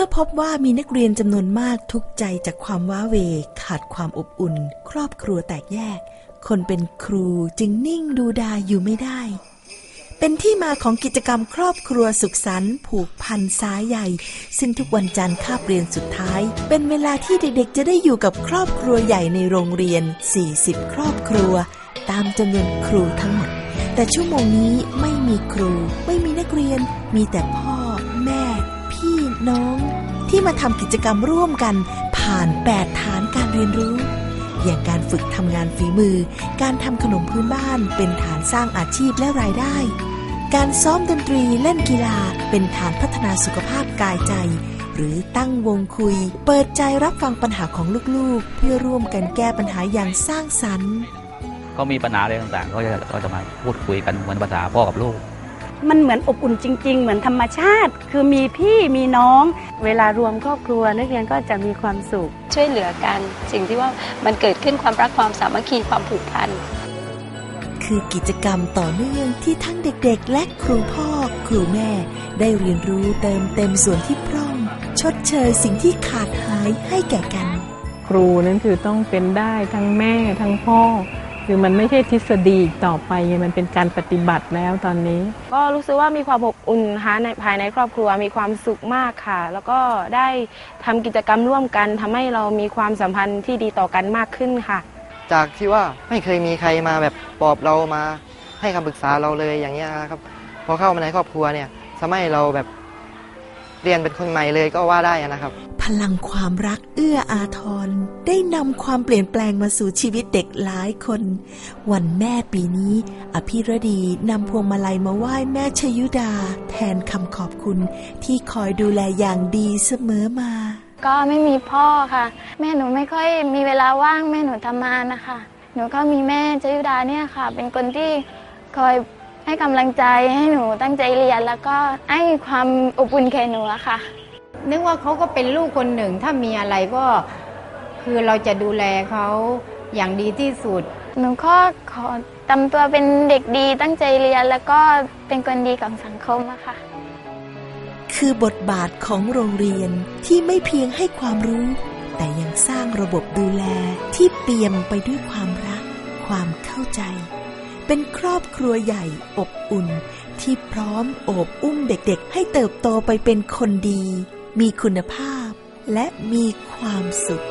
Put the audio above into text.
มื่อพบว่ามีนักเรียนจำนวนมากทุกใจจากความว้าเว ขาดความอบอุ่น ครอบครัวแตกแยก คนเป็นครูจึงนิ่งดูดายอยู่ไม่ได้ เป็นที่มาของกิจกรรมครอบครัวสุขสันต์ผูกพันสายใหญ่ ซึ่งทุกวันจันทร์คาบเรียนสุดท้าย เป็นเวลาที่เด็กๆ จะได้อยู่กับครอบครัวใหญ่ในโรงเรียน 40 ครอบครัว ตามจำนวนครูทั้งหมด แต่ชั่วโมงนี้ไม่มีครู ไม่มีนักเรียน มีแต่พ่อ แม่ พี่น้อง ที่มาทำกิจกรรมร่วมกัน ผ่าน 8 ฐานการเรียนรู้ อย่างการฝึกทำงานฝีมือ การทำขนมพื้นบ้านเป็นฐานสร้างอาชีพและรายได้ การซ้อมดนตรีเล่นกีฬาเป็นฐานพัฒนาสุขภาพกายใจ หรือตั้งวงคุย เปิดใจรับฟังปัญหาของลูกๆ เพื่อร่วมกันแก้ปัญหาอย่างสร้างสรรค์ ก็มีปัญหาอะไรต่างๆ ก็จะก็จะมาพูดคุยกันเหมือนภาษาพ่อกับลูก มันเหมือนอบอุ่นจริง ๆ เหมือนธรรมชาติ คือมีพี่มีน้อง เวลารวมครอบครัวนักเรียนก็จะมีความสุข ช่วยเหลือกัน สิ่งที่ว่ามันเกิดขึ้นความรักความสามัคคีความผูกพัน คือกิจกรรมต่อเนื่องที่ทั้งเด็กๆ และครูพ่อ ครูแม่ ได้เรียนรู้เติมเต็มส่วนที่พร่อง ชดเชยสิ่งที่ขาดหายให้แก่กัน ครูนั้นคือต้องเป็นได้ทั้งแม่ทั้งพ่อ คือมันไม่ใช่ทฤษฎีอีกต่อไปไงมันเป็นการปฏิบัติแล้วตอนนี้ ก็รู้สึกว่ามีความอบอุ่นนะคะในภายในครอบครัวมีความสุขมากค่ะ แล้วก็ได้ทำกิจกรรมร่วมกันทำให้เรามีความสัมพันธ์ที่ดีต่อกันมากขึ้นค่ะ จากที่ว่าไม่เคยมีใครมาแบบปลอบเรามาให้คำปรึกษาเราเลยอย่างเงี้ยนะครับพอเข้ามาในครอบครัวเนี่ยทำให้เราแบบ เรียนเป็นคนใหม่เลยก็ว่าได้นะครับ พลังความรักเอื้ออาทร ได้นำความเปลี่ยนแปลงมาสู่ชีวิตเด็กหลายคน วันแม่ปีนี้ อภิรดีนำพวงมาลัยมาไหว้แม่ชยุดา แทนคำขอบคุณที่คอยดูแลอย่างดีเสมอมา ก็ไม่มีพ่อค่ะ แม่หนูไม่ค่อยมีเวลาว่างแม่หนูทำงานนะคะ หนูก็มีแม่จยุดาเนี่ยค่ะ เป็นคนที่คอย ให้กำลังใจให้หนูตั้งใจเรียน แล้วก็ให้ความอบอุ่นแก่หนูอะค่ะ นึกว่าเขาก็เป็นลูกคนหนึ่ง ถ้ามีอะไรก็คือเราจะดูแลเขาอย่างดีที่สุด หนูก็ขอทำตัวเป็นเด็กดีตั้งใจเรียน แล้วก็เป็นคนดีของสังคมอะค่ะ คือบทบาทของโรงเรียนที่ไม่เพียงให้ความรู้ แต่ยังสร้างระบบดูแลที่เปี่ยมไปด้วยความรัก ความเข้าใจ เป็นครอบครัวใหญ่อบอุ่น ที่พร้อมโอบอุ้มเด็กๆ ให้เติบโตไปเป็นคนดี มีคุณภาพ และมีความสุข